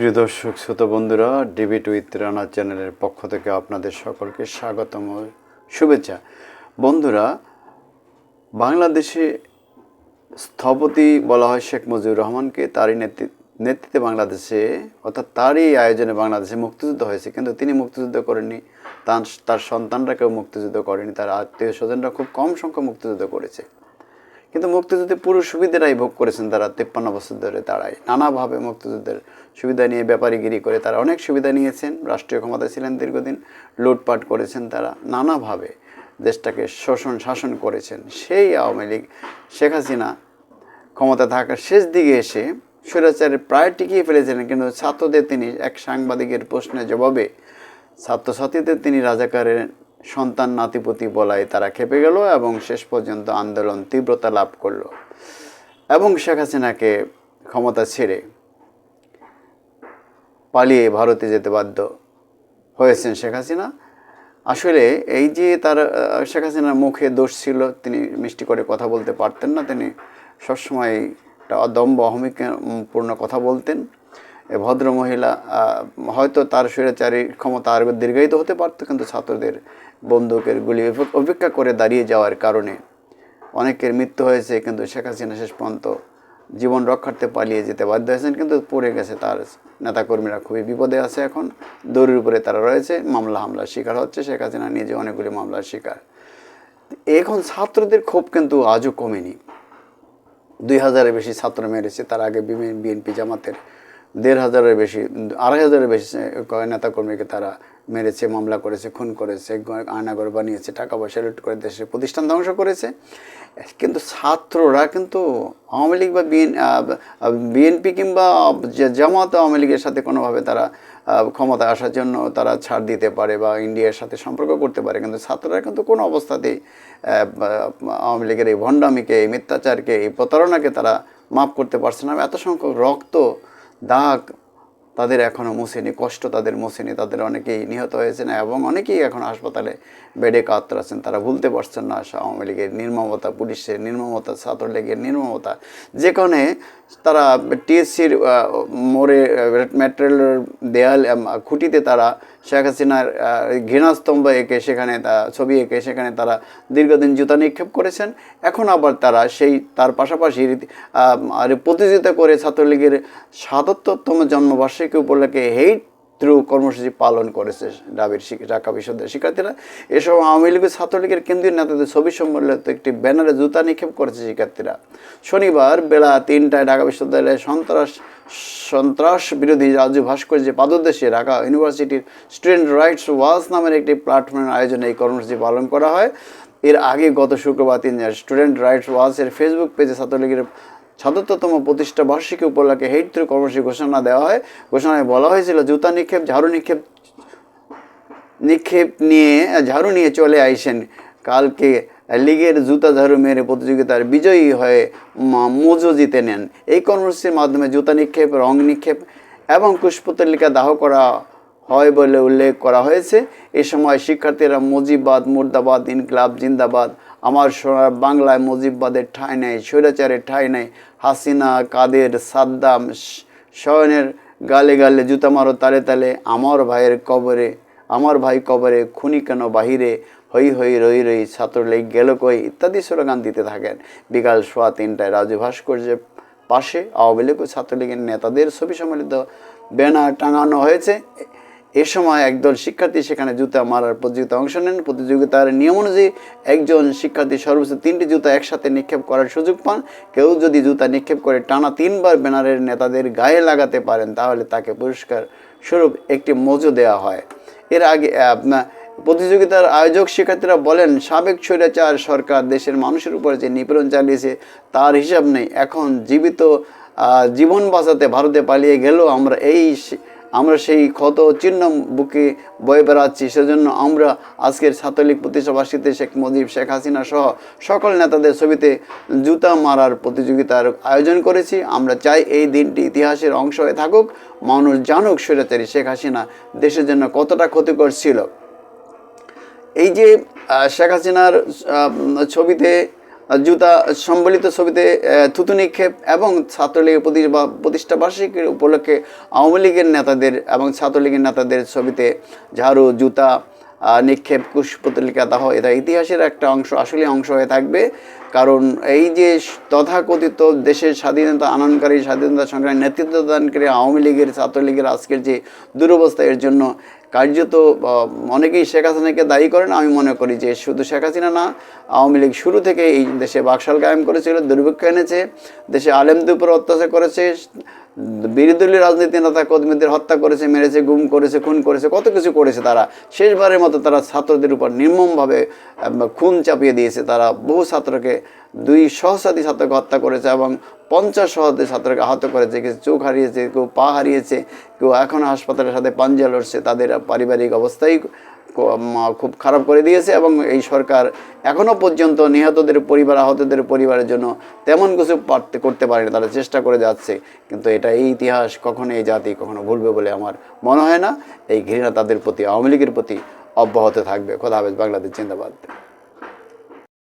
প্রিয় দর্শক, শ্রোতা বন্ধুরা ডিবিট উইথ রানা চ্যানেলের পক্ষ থেকে আপনাদের সকলকে স্বাগতম শুভেচ্ছা। বন্ধুরা, বাংলাদেশে স্থপতি বলা হয় শেখ মুজিবুর রহমানকে। তারই নেতৃ- নেতৃত্বে বাংলাদেশে, অর্থাৎ তারই আয়োজনে বাংলাদেশে মুক্তিযুদ্ধ হয়েছে। কিন্তু তিনি মুক্তিযুদ্ধ করেননি। তার তার সন্তানরা কেউ মুক্তিযুদ্ধ করেনি তার আত্মীয় স্বজনরা খুব কম সংখ্যক মুক্তিযুদ্ধ করেছে। কিন্তু মুক্তিযুদ্ধে পুরো সুবিধাটাই ভোগ করেছেন তারা তেপ্পান্ন বছর ধরে তারাই। নানাভাবে মুক্তিযুদ্ধের সুবিধা নিয়ে ব্যাপারীগিরি করে তারা অনেক সুবিধা নিয়েছেন, রাষ্ট্রীয় ক্ষমতায় ছিলেন দীর্ঘদিন, লুটপাট করেছেন তারা, নানাভাবে দেশটাকে শোষণ শাসন করেছেন। সেই আওয়ামী লীগ, শেখ হাসিনা ক্ষমতা থাকার শেষ দিকে এসে স্বৈরাচারের প্রায় টিকিয়ে ফেলেছিলেন কিন্তু ছাত্রদের তিনি এক সাংবাদিকের প্রশ্নের জবাবে ছাত্রছাত্রীদের তিনি রাজাকারের সন্তান নাতিপতি বলায় তারা খেপে গেল এবং শেষ পর্যন্ত আন্দোলন তীব্রতা লাভ করল। এবং শেখ হাসিনাকে ক্ষমতা ছেড়ে পালিয়ে ভারতে যেতে বাধ্য হয়েছেন শেখ হাসিনা। আসলে এই যে তার শেখ হাসিনার মুখে দোষ ছিল, তিনি মিষ্টি করে কথা বলতে পারতেন না, তিনি সবসময় একটা অদম্ব অহমিকাপূর্ণ কথা বলতেন। ভদ্র মহিলা হয়তো তার স্বৈরাচারী ক্ষমতা আরও দীর্ঘায়িত হতে পারতো, কিন্তু ছাত্রদের বন্দুকের গুলি অপেক্ষা করে দাঁড়িয়ে যাওয়ার কারণে অনেকের মৃত্যু হয়েছে, কিন্তু শেখ হাসিনা শেষ পর্যন্ত জীবন রক্ষার্থে পালিয়ে যেতে বাধ্য হয়েছেন, কিন্তু পড়ে গেছে তার নেতাকর্মীরা খুবই বিপদে আছে এখন। দৌড়ের উপরে তারা রয়েছে, মামলা হামলার শিকার হচ্ছে, শেখ হাসিনা নিজে অনেকগুলি মামলার শিকার। এখন ছাত্রদের ক্ষোভ কিন্তু আজও কমেনি। দুই হাজারের বেশি ছাত্র মেরেছে, তার আগে বিএনপি জামাতের দেড় হাজারের বেশি, আড়াই হাজারের বেশি নেতাকর্মীকে তারা মেরেছে, মামলা করেছে, খুন করেছে আয়নাঘর বানিয়েছে, টাকা পয়সা লুট করে দেশের প্রতিষ্ঠান ধ্বংস করেছে। কিন্তু ছাত্ররা কিন্তু আওয়ামী লীগ বা বিএনপি কিংবা জামাত আওয়ামী লীগের সাথে কোনোভাবে তারা ক্ষমতায় আসার জন্য তারা ছাড় দিতে পারে বা ইন্ডিয়ার সাথে সম্পর্ক করতে পারে। কিন্তু ছাত্ররা কিন্তু কোনো অবস্থাতেই আওয়ামী লীগের এই ভণ্ডামিকে, এই মিথ্যাচারকে, এই প্রতারণাকে তারা মাফ করতে পারছে না। এত সংখ্যক রক্ত দাগ তাদের এখনও মুছেনি, কষ্ট তাদের মুছেনি, তাদের অনেকেই নিহত হয়েছেন এবং অনেকেই এখন হাসপাতালে বেডে কাতরাছেন তারা ভুলতে পারছেন না আওয়ামী লীগের নির্মমতা, পুলিশের নির্মমতা, ছাত্রলীগের নির্মমতা। যেখানে তারা টিএসসির মোড়ে ম্যাটেরিয়াল দেয়াল খুঁটিতে তারা শেখ হাসিনার ঘৃণাস্তম্ভ এঁকে সেখানে ছবি এঁকে সেখানে তারা দীর্ঘদিন জুতা নিক্ষেপ করেছেন। এখন আবার তারা সেই, তার পাশাপাশি প্রতিযোগিতা করে ছাত্রলীগের সাতাত্তরতম জন্মবার্ষিকী উপলক্ষে হেইট থ্রু কর্মসূচি পালন করেছে ডাবির ঢাকা বিশ্ববিদ্যালয়ের শিক্ষার্থীরা। এসব আওয়ামী লীগের ছাত্রলীগের কেন্দ্রীয় নেতাদের ছবি সম্বলিত একটি ব্যানারে জুতা নিক্ষেপ করেছে শিক্ষার্থীরা। শনিবার বেলা তিনটায় ঢাকা বিশ্ববিদ্যালয়ে সন্ত্রাস সন্ত্রাস বিরোধী রাজ্য ভাস্কর্যে পাদদেশে ঢাকা ইউনিভার্সিটির স্টুডেন্ট রাইটস ওয়াজ নামের একটি প্ল্যাটফর্মের আয়োজনে এই কর্মসূচি পালন করা হয়। এর আগে গত শুক্রবার তিন স্টুডেন্ট রাইটস ওয়াচের ফেসবুক পেজে ছাত্রলীগের সাতাত্তরতম প্রতিষ্ঠা বার্ষিকী উপলক্ষে হেড থ্রু কর্মসূচি ঘোষণা দেওয়া হয়। ঘোষণায় বলা হয়েছিল, জুতা নিক্ষেপ, ঝাড়ু নিক্ষেপ নিক্ষেপ নিয়ে, ঝাড়ু নিয়ে চলে আইসেন। কালকে লিগের জুতা ঝাড়ু মেরে প্রতিযোগিতার বিজয়ী হয়ে মজু জিতে নেন। এই কর্মসূচির মাধ্যমে জুতা নিক্ষেপ, রং নিক্ষেপ এবং পুষ্পতলিকা দাহ করা হয় বলে উল্লেখ করা হয়েছে। এ সময় শিক্ষার্থীরা মুজিববাদ, মুর্দাবাদ, ইনকলাব, জিন্দাবাদ, আমার সোনার বাংলায় মুজিববাদের ঠাঁই নেই, স্বৈরাচারের ঠাঁই নেই, হাসিনা, কাদের, সাদ্দাম শয়নের গালে গালে জুতা মারো তালে তালে, আমার ভাইয়ের কবরে, আমার ভাই কবরে, খুনি কেন বাহিরে? হই হই রই রই ছাত্রলীগ গেল কই ইত্যাদি স্লোগান দিতে থাকেন। বিকাল সোয়া তিনটায় রাজু ভাস্কর্যের পাশে আওয়ামী লীগ ও ছাত্রলীগের নেতাদের ছবি সম্মিলিত ব্যানার টাঙানো হয়েছে। এ সময় একদল শিক্ষার্থী সেখানে জুতা মারার প্রতিযোগিতায় অংশ নেন। প্রতিযোগিতার নিয়ম অনুযায়ী একজন শিক্ষার্থী সর্বোচ্চ তিনটি জুতা একসাথে নিক্ষেপ করার সুযোগ পান। কেউ যদি জুতা নিক্ষেপ করে টানা তিনবার ব্যানারের নেতাদের গায়ে লাগাতে পারেন, তাহলে তাকে পুরস্কার স্বরূপ একটি মজু দেওয়া হয়। এর আগে আপনার প্রতিযোগিতার আয়োজক শিক্ষার্থীরা বলেন, সাবেক স্বৈরাচার সরকার দেশের মানুষের উপর যে নিপীড়ন চালিয়েছে, তার হিসাব নেই। এখন জীবিত জীবন বাঁচাতে ভারতে পালিয়ে গেলেও আমরা এই আমরা সেই ক্ষত চিহ্ন বুকে বয়ে বেড়াচ্ছি। সেজন্য আমরা আজকের ছাত্রলীগ প্রতিষ্ঠাবার্ষিকীতে শেখ মুজিব, শেখ হাসিনা সহ সকল নেতাদের ছবিতে জুতা মারার প্রতিযোগিতার আয়োজন করেছি। আমরা চাই এই দিনটি ইতিহাসের অংশ হয়ে থাকুক। মানুষ জানুক স্বৈরাচারী শেখ হাসিনা দেশের জন্য কতটা ক্ষতিকর ছিল। এই যে শেখ হাসিনার ছবিতে, জুতা, সম্বলিত ছবিতে থুতু নিক্ষেপ এবং ছাত্রলীগের প্রতিষ্ঠা বার্ষিকীর উপলক্ষে আওয়ামী লীগের নেতাদের এবং ছাত্রলীগের নেতাদের ছবিতে ঝাড়ু, জুতা নিক্ষেপ কুশপুতলিকা দাহ, এটা ইতিহাসের একটা অংশ আসলে অংশ হয়ে থাকবে। কারণ এই যে তথাকথিত দেশের স্বাধীনতা আনয়নকারী, স্বাধীনতা সংগ্রামী নেতৃত্ব দানকারী আওয়ামী লীগের, ছাত্রলীগের আজকের যে দুরবস্থা, এর জন্য কার্যত অনেকেই শেখ হাসিনাকে দায়ী করেন আমি মনে করি যে শুধু শেখ হাসিনা না, আওয়ামী লীগ শুরু থেকে এই দেশে বাকশাল কায়েম করেছিল, দুর্ভিক্ষ এনেছে, দেশে আলেমদের উপর অত্যাচার করেছে, বিরোধী রাজনীতি নেতা কর্মীদের হত্যা করেছে, মেরেছে, গুম করেছে, খুন করেছে, কত কিছু করেছে তারা। শেষবারের মতো তারা ছাত্রদের উপর নির্মমভাবে খুন চাপিয়ে দিয়েছে, তারা বহু ছাত্রকে দুই সহসাদী ছাত্রকে হত্যা করেছে এবং পঞ্চাশ সহসাদী ছাত্রকে আহত করেছে। কেউ চোখ হারিয়েছে, কেউ পা হারিয়েছে, কেউ এখন হাসপাতালের সাথে পাঞ্জা লড়ছে। তাদের পারিবারিক অবস্থাই খুব খারাপ করে দিয়েছে এবং এই সরকার এখনও পর্যন্ত নিহতদের পরিবার, আহতদের পরিবারের জন্য তেমন কিছু পারতে করতে পারেনি। তারা চেষ্টা করে যাচ্ছে, কিন্তু এটা এই ইতিহাস কখনো এই জাতি কখনো ভুলবে বলে আমার মনে হয় না। এই ঘৃণা তাদের প্রতি, আওয়ামী লীগের প্রতি অব্যাহত থাকবে। খোদা হাফেজ, বাংলাদেশ জিন্দাবাদ।